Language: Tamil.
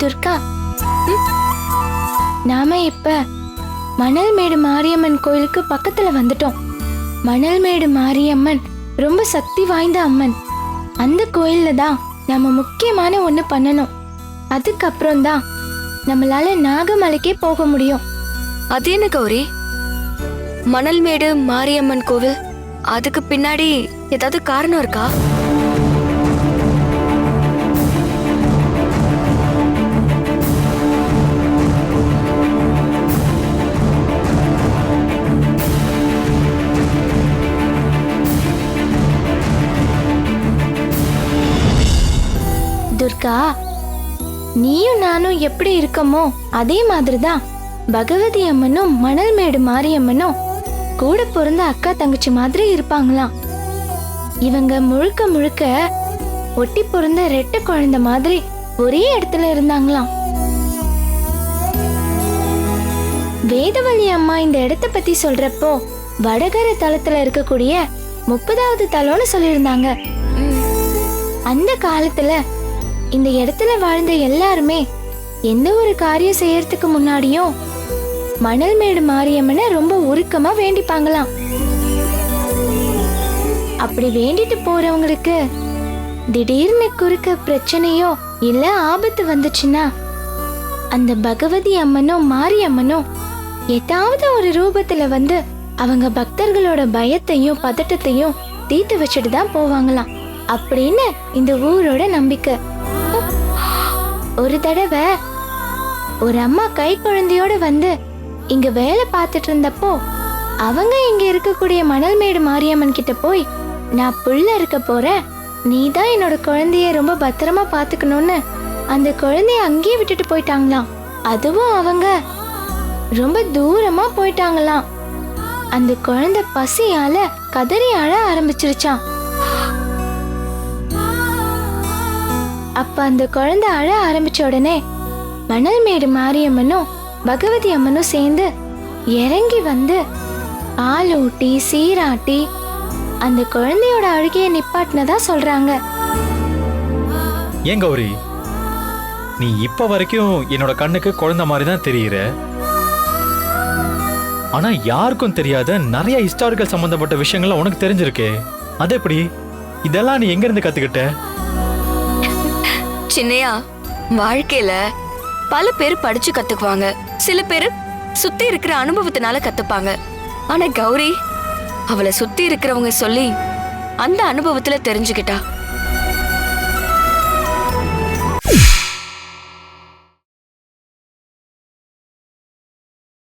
துர்கா? நாம இப்ப மணல்மேடு மாரியம்மன் கோயிலுக்கு பக்கத்துல வந்துட்டோம். மணல்மேடு மாரியம்மன் ரொம்ப சக்தி வாய்ந்த அம்மன். அந்த கோயில்ல தான் நம்ம முக்கியமான ஒன்று பண்ணணும். அதுக்கப்புறம் தான் நம்மளால நாகமலைக்கே போக முடியும். அது என்ன கௌரி? மணல்மேடு மாரியம்மன் கோவில் அதுக்கு பின்னாடி ஏதாவது காரணம் இருக்கா? இருக்கா? நீயும் நானும் எப்படி இருக்கமோ அதே மாதிரி தான் பகவதி அம்மனும் மணல்மேடு மாரியம்மனும் கூட பிறந்த அக்கா தங்கச்சி மாதிரி இருப்பாங்களாம். இவங்க முழுக்க முழுக்க ஒட்டி பிறந்த ரெட்ட குழந்தை மாதிரி ஒரே இடத்துல இருந்தாங்களாம். வேதவள்ளி அம்மா இந்த இடத்த பத்தி சொல்றப்போ வடகர தளத்துல இருக்கக்கூடிய முப்பதாவது தலம்னு சொல்லியிருந்தாங்க. அந்த காலத்துல இந்த இடத்துல வாழ்ந்த எல்லாருமே எந்த ஒரு காரியம் செய்யறதுக்கு முன்னாடியும் மணல்மேடு மாரியம்மனை ரொம்ப உருக்கமா வேண்டிப்பாங்களாம். அப்படி வேண்டிட்டு போறவங்களுக்கு திடீர்னு குறுக்க பிரச்சனையோ இல்ல ஆபத்து வந்துச்சுன்னா அந்த பகவதி அம்மனும் மாரியம்மனும் ஏதாவது ஒரு ரூபத்துல வந்து அவங்க பக்தர்களோட பயத்தையும் பதட்டத்தையும் தீர்த்து வச்சுட்டு தான் போவாங்களாம். அப்படின்னு இந்த ஊரோட நம்பிக்கை. ஒரு தடவை ஒரு அம்மா கை குழந்தையோட வந்து இங்க வேலை பார்த்துட்டு இருந்தப்போ அவங்க இங்க இருக்கக்கூடிய மணல்மேடு மாரியம்மன் கிட்ட போய் நான் புள்ள இருக்க போறேன். நீ தான் என்னோட குழந்தைய ரொம்ப பத்திரமா பாத்துக்கணும்னு அந்த குழந்தைய அங்கேயே விட்டுட்டு போயிட்டாங்களாம். அதுவும் அவங்க. ரொம்ப தூரமா போயிட்டாங்களாம். அந்த குழந்தை பசியால கதறி அழ ஆரம்பிச்சிருச்சான் அப்ப அந்த குழந்தை அழ ஆரம்பிச்ச உடனே மணல்மேடு மாரியம்மனும் பகவதி அம்மனும் சேர்ந்து இறங்கி வந்து ஆளூட்டி சீராட்டி அந்த குழந்தையோட அழுகையை நிப்பாட்டினதா சொல்றாங்க. ஏன் கௌரி? நீ இப்ப வரைக்கும் என்னோட கண்ணுக்கு குழந்தை மாதிரி தான் தெரியுற. ஆனா யாருக்கும் தெரியாத நிறைய ஹிஸ்டாரிக்கல் சம்பந்தப்பட்ட விஷயங்கள்லாம் உனக்கு தெரிஞ்சிருக்கே. அது எப்படி இதெல்லாம் நீ எங்க இருந்து கத்துக்கிட்ட? சின்னையா வாழ்க்கையில பல பேர் படிச்சு கத்துக்குவாங்க. சில பேர் சுத்தி இருக்கிற அனுபவத்தினால கத்துப்பாங்க. ஆனா கௌரி அவளை சுத்தி இருக்கிறவங்க சொல்லி அந்த அனுபவத்துல தெரிஞ்சுக்கிட்டா.